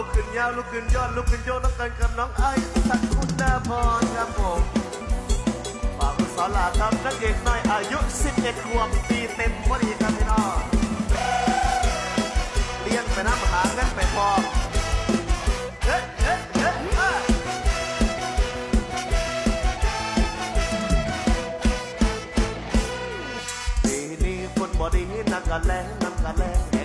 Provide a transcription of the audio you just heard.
ลุกขึ้นยาวลุกขึ้นยอดลุกขึ้นโยนน้องกันกับน้องไอ้สักคุณนาพรครับผมฝากสานหลาครับนักเอกน้อยอายุ 11 ขวบปีเต็มพอดีครับพี่น้องเรียนไปน้ำหาเงินไปพอเฮ้เฮ้เฮ้เฮ้ปีนี้ฝนบ่ดีนักกะแลงนักกะแล้ง